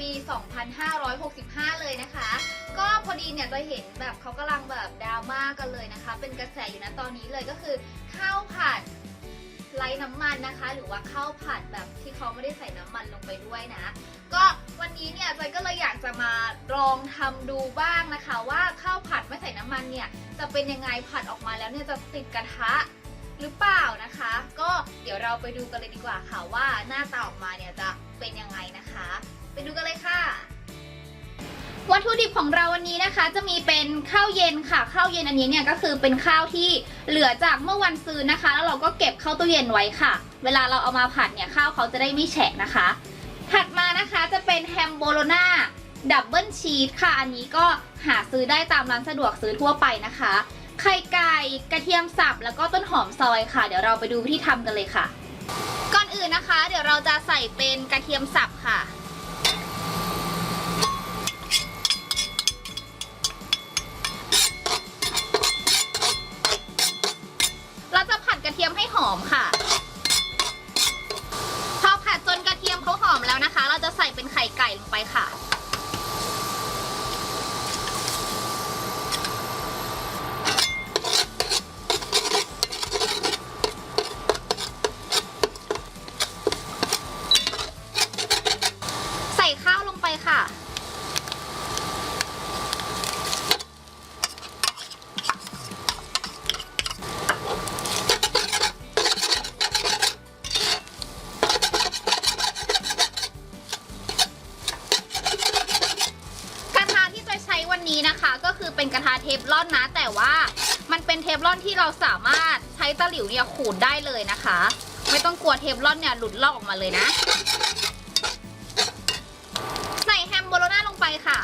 ปี 2565 เลยนะคะ ก็พอดีเนี่ยจะเห็นแบบเขากำลังแบบดราม่ากันเลยนะคะ เป็นกระแสอยู่นะตอนนี้เลยก็คือข้าวผัดไร้น้ำมันนะคะ หรือว่าข้าวผัดแบบที่เขาไม่ได้ใส่น้ำมันลงไปด้วยนะ ก็วันนี้เนี่ยจอยก็เลยอยากจะมาลองทำดูบ้างนะคะ ว่าข้าวผัดไม่ใส่น้ำมันเนี่ยจะเป็นยังไงผัดออกมาแล้วเนี่ยจะติดกระทะหรือเปล่านะคะ ก็เดี๋ยวเราไปดูกันเลยดีกว่าค่ะว่าหน้าตาออกมาเนี่ยจะเป็นยังไงนะคะ ไปดูกันเลยค่ะ วัตถุดิบของเราวันนี้นะคะ จะมีเป็นข้าวเย็นค่ะ ข้าวเย็นอันนี้เนี่ยก็คือเป็นข้าวที่เหลือจากเมื่อวันซื้อนะคะ แล้วเราก็เก็บเข้าตู้เย็นไว้ค่ะ เวลาเราเอามาผัดเนี่ยข้าวเขาจะได้ไม่แฉะนะคะ ถัดมานะคะจะเป็นแฮมโบโลนาดับเบิลชีสค่ะ อันนี้ก็หาซื้อได้ตามร้านสะดวกซื้อทั่วไปนะคะ ไข่ไก่กระเทียมสับแล้วก็ต้นหอมซอยค่ะ เดี๋ยวเราไปดูวิธีทำกันเลยค่ะ ก่อนอื่นนะคะ เดี๋ยวเราจะใส่เป็นกระเทียมสับค่ะ กระเทียมให้หอมค่ะ พอผัดจนกระเทียมเขาหอมแล้วนะคะ เราจะใส่เป็นไข่ไก่ลงไปค่ะ ใส่ข้าวลงไปค่ะ กระทะที่จะใช้วั นี้นะคะก็คือเป็นกระทะเทฟลอนนะ แต่ว่ามันเป็นเทฟลอนที่เราสามารถใช้ตะหลิวเนี่ยขูดได้เลยนะคะ ไม่ต้องกลัวเทฟลอนเนี่ยหลุดลอกออกมาเลยนะ ใส่แฮมโบโลน่าลงไปค่ะ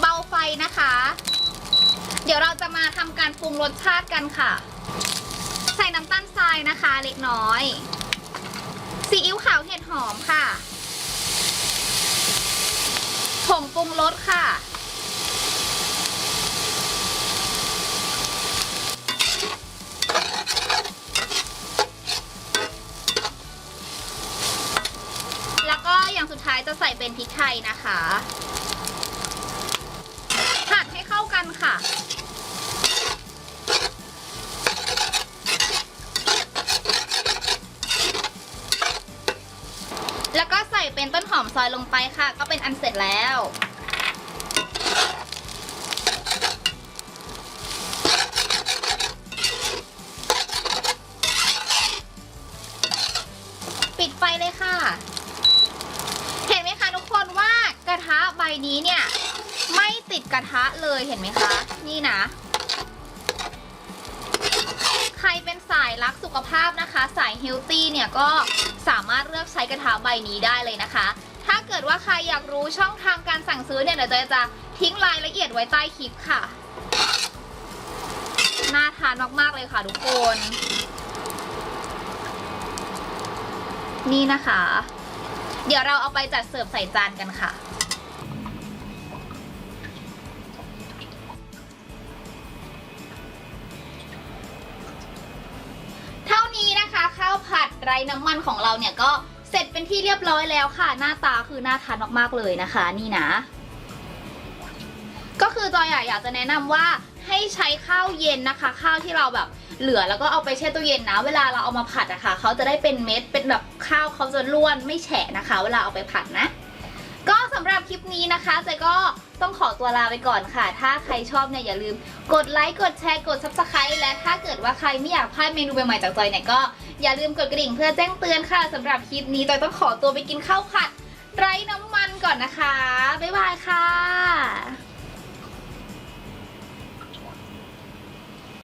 เบาไฟนะคะ ดี๋ยวเราจะมาทำการปรุงรสชาติกันค่ะ ใส่น้ำตาลทรายนะคะเล็กน้อย ซีอิ๊วขาวเห็ดหอมค่ะ ผงปรุงรสค่ะ แล้วก็อย่างสุดท้ายจะใส่เป็นพริกไทยนะคะ ผัดให้เข้ากันค่ะ แล้วก็ใส่ เป็นต้นหอมซอยลงไปค่ะ ก็เป็นอันเสร็จแล้ว ปิดไฟเลยค่ะ เห็นไหมคะทุกคนว่ากระทะใบนี้เนี่ย ไม่ติดกระทะเลยเห็นไหมคะ นี่นะ ใครเป็นสายรักสุขภาพนะคะ สายเฮลตี้เนี่ยก็ สามารถเลือกใช้กระทะใบนี้ได้เลยนะคะ ถ้าเกิดว่าใครอยากรู้ช่องทางการสั่งซื้อเนี่ยเดี๋ยวจอยจะทิ้งรายละเอียดไว้ใต้คลิปค่ะ น่าทานมากๆเลยค่ะทุกคน นี่นะคะ เดี๋ยวเราเอาไปจัดเสิร์ฟใส่จานกันค่ะ ไร้น้ำมันของเราเนี่ยก็เสร็จเป็นที่เรียบร้อยแล้วค่ะ หน้าตาคือน่าทานมากๆเลยนะคะ นี่นะ ก็คือจอยอยากจะแนะนำว่าให้ใช้ข้าวเย็นนะคะ ข้าวที่เราแบบเหลือแล้วก็เอาไปแช่ตู้เย็นนะ เวลาเราเอามาผัดอะค่ะเขาจะได้เป็นเม็ดเป็นแบบข้าวเขาจะร่วนไม่แฉะนะคะ เวลาเอาไปผัดนะ ก็สำหรับคลิปนี้นะคะเจก็ต้องขอตัวลาไปก่อนค่ะ ถ้าใครชอบเนี่ยอย่าลืมกดไลค์กดแชร์กด subscribe และถ้าเกิดว่าใครไม่อยากพลาดเมนูใหม่ๆจากจอยเนี่ยก็ อย่าลืมกดกระดิ่งเพื่อแจ้งเตือนค่ะสำหรับคลิปนี้จอยต้องขอตัวไปกินข้าวผัด ไร้น้ำมันก่อนนะคะ บ๊ายบายค่ะ